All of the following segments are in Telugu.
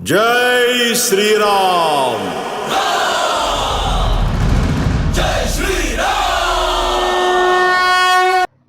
జై శ్రీరామ్.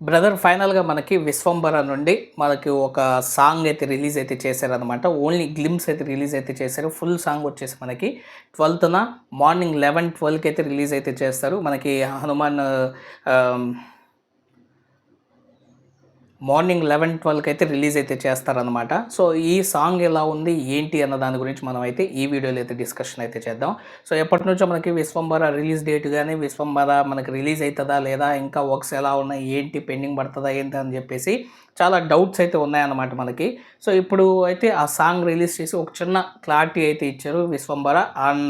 బ్రదర్ ఫైనల్గా మనకి విశ్వంబర నుండి మనకి ఒక సాంగ్ అయితే రిలీజ్ అయితే చేశారనమాట ఓన్లీ గ్లిమ్స్ అయితే రిలీజ్ అయితే చేశారు. ఫుల్ సాంగ్ వచ్చేసి మనకి ట్వెల్త్న మార్నింగ్ లెవెన్ ట్వెల్వ్కి అయితే రిలీజ్ అయితే చేస్తారు. మనకి హనుమాన్ మార్నింగ్ లెవెన్ ట్వెల్వ్కి అయితే రిలీజ్ అయితే చేస్తారనమాట సో ఈ సాంగ్ ఎలా ఉంది ఏంటి అన్న దాని గురించి మనం అయితే ఈ వీడియోలో అయితే డిస్కషన్ అయితే చేద్దాం. సో ఎప్పటి నుంచో మనకి విశ్వంబర రిలీజ్ డేట్ కానీ విశ్వంబర మనకి రిలీజ్ అవుతుందా లేదా ఇంకా వర్క్స్ ఎలా ఉన్నాయి ఏంటి పెండింగ్ పడుతుందా ఏంటి అని చెప్పేసి చాలా డౌట్స్ అయితే ఉన్నాయన్నమాట మనకి. సో ఇప్పుడు అయితే ఆ సాంగ్ రిలీజ్ చేసి ఒక చిన్న క్లారిటీ అయితే ఇచ్చారు విశ్వంబర ఆన్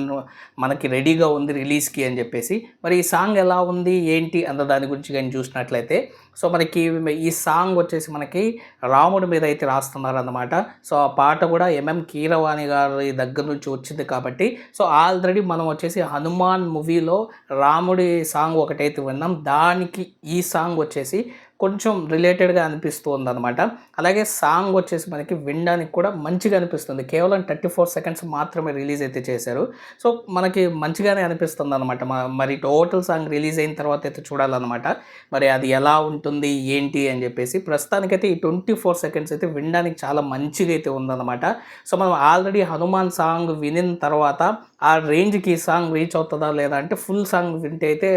మనకి రెడీగా ఉంది రిలీజ్కి అని చెప్పేసి. మరి ఈ సాంగ్ ఎలా ఉంది ఏంటి అన్న దాని గురించి కానీ చూసినట్లయితే సో మనకి ఈ సాంగ్ వచ్చేసి మనకి రాముడి మీద అయితే రాస్తున్నారు అన్నమాట సో ఆ పాట కూడా ఎంఎం కీరవాణి గారి దగ్గర నుంచి వచ్చింది కాబట్టి సో ఆల్రెడీ మనం వచ్చేసి హనుమాన్ మూవీలో రాముడి సాంగ్ ఒకటైతే విన్నాం. దానికి ఈ సాంగ్ వచ్చేసి కొంచెం రిలేటెడ్గా అనిపిస్తుంది అనమాట అలాగే సాంగ్ వచ్చేసి మనకి వినడానికి కూడా మంచిగా అనిపిస్తుంది. కేవలం థర్టీ ఫోర్ సెకండ్స్ మాత్రమే రిలీజ్ అయితే చేశారు. సో మనకి మంచిగానే అనిపిస్తుంది అనమాట మరి టోటల్ సాంగ్ రిలీజ్ అయిన తర్వాత అయితే చూడాలన్నమాట. మరి అది ఎలా ఉంటుంది ఏంటి అని చెప్పేసి ప్రస్తుతానికైతే ఈ ట్వంటీ ఫోర్ సెకండ్స్ అయితే వినడానికి చాలా మంచిగా అయితే ఉందన్నమాట. సో మనం ఆల్రెడీ హనుమాన్ సాంగ్ వినిన తర్వాత ఆ రేంజ్కి ఈ సాంగ్ రీచ్ అవుతుందా లేదా అంటే ఫుల్ సాంగ్ వింటే అయితే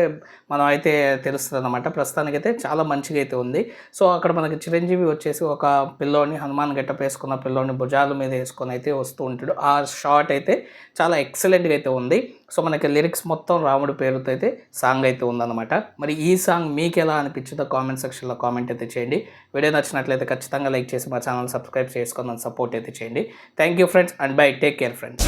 మనం అయితే తెలుస్తుంది అనమాట ప్రస్తుతానికైతే చాలా మంచిగా అయితే ఉంది. సో అక్కడ మనకి చిరంజీవి వచ్చేసి ఒక పిల్లోని హనుమాన్ గెటప్ వేసుకున్న పిల్లోని భుజాల మీద వేసుకొని అయితే వస్తూ ఉంటాడు. ఆ షార్ట్ అయితే చాలా ఎక్సలెంట్గా అయితే ఉంది. సో మనకి లిరిక్స్ మొత్తం రాముడి పేరుతో అయితే సాంగ్ అయితే ఉందన్నమాట. మరి ఈ సాంగ్ మీకు ఎలా అనిపించిందో కామెంట్ సెక్షన్లో కామెంట్ అయితే చేయండి. వీడియో నచ్చినట్లయితే ఖచ్చితంగా లైక్ చేసి మా ఛానల్ సబ్స్క్రైబ్ చేసుకొని సపోర్ట్ అయితే చేయండి. Thank you friends and bye. Take care friends.